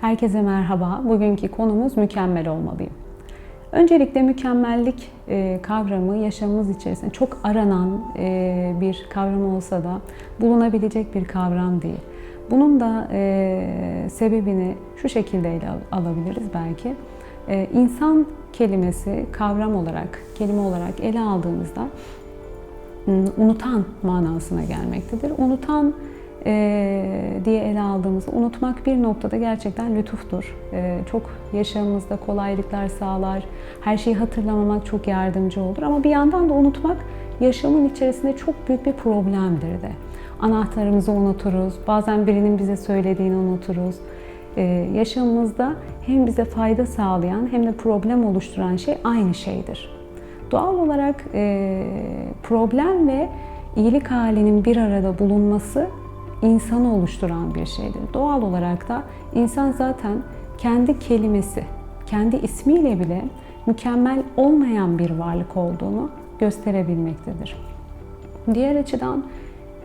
Herkese merhaba. Bugünkü konumuz mükemmel olmalıyım. Öncelikle mükemmellik e, kavramı yaşamımız içerisinde çok aranan e, bir kavram olsa da bulunabilecek bir kavram değil. Bunun da e, sebebini şu şekilde ele al- alabiliriz belki. İnsan kelimesi kavram olarak, kelime olarak ele aldığımızda m, unutan manasına gelmektedir. Unutan diye ele aldığımızda unutmak bir noktada gerçekten lütuftur. E, çok yaşamımızda kolaylıklar sağlar. Her şeyi hatırlamamak çok yardımcı olur. Ama bir yandan da unutmak yaşamın içerisinde çok büyük bir problemdir de. Anahtarımızı unuturuz. Bazen birinin bize söylediğini unuturuz. E, yaşamımızda hem bize fayda sağlayan hem de problem oluşturan şey aynı şeydir. Doğal olarak e, problem ve iyilik halinin bir arada bulunması insanı oluşturan bir şeydir. Doğal olarak da insan zaten kendi kelimesi, kendi ismiyle bile mükemmel olmayan bir varlık olduğunu gösterebilmektedir. Diğer açıdan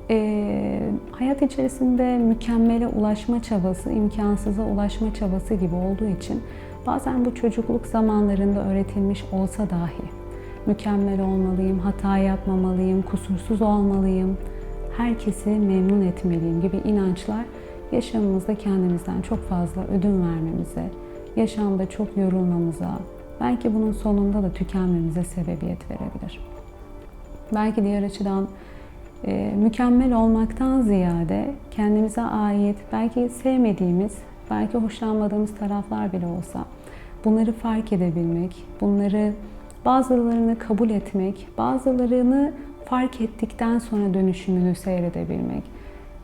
e, hayat içerisinde mükemmele ulaşma çabası, imkansıza ulaşma çabası gibi olduğu için bazen bu çocukluk zamanlarında öğretilmiş olsa dahi mükemmel olmalıyım, hata yapmamalıyım, kusursuz olmalıyım, herkesi memnun etmeliyim gibi inançlar yaşamımızda kendimizden çok fazla ödün vermemize, yaşamda çok yorulmamıza, belki bunun sonunda da tükenmemize sebebiyet verebilir. Belki diğer açıdan e, mükemmel olmaktan ziyade kendimize ait, belki sevmediğimiz, belki hoşlanmadığımız taraflar bile olsa bunları fark edebilmek, bunları bazılarını kabul etmek, bazılarını fark ettikten sonra dönüşümünü seyredebilmek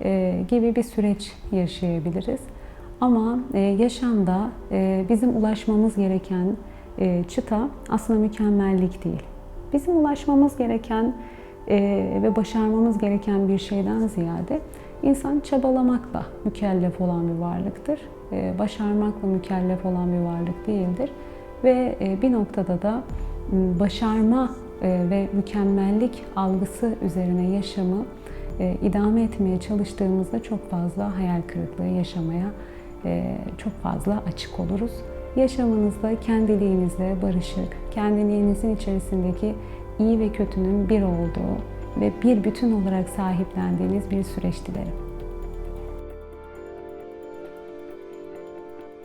e, gibi bir süreç yaşayabiliriz. Ama e, yaşamda e, bizim ulaşmamız gereken e, çıta aslında mükemmellik değil. Bizim ulaşmamız gereken e, ve başarmamız gereken bir şeyden ziyade insan çabalamakla mükellef olan bir varlıktır. E, başarmakla mükellef olan bir varlık değildir. Ve e, bir noktada da m, başarma ve mükemmellik algısı üzerine yaşamı e, idame etmeye çalıştığımızda çok fazla hayal kırıklığı yaşamaya e, çok fazla açık oluruz. Yaşamınızda kendiliğinizle barışık, kendiliğinizin içerisindeki iyi ve kötünün bir olduğu ve bir bütün olarak sahiplendiğiniz bir süreç dilerim.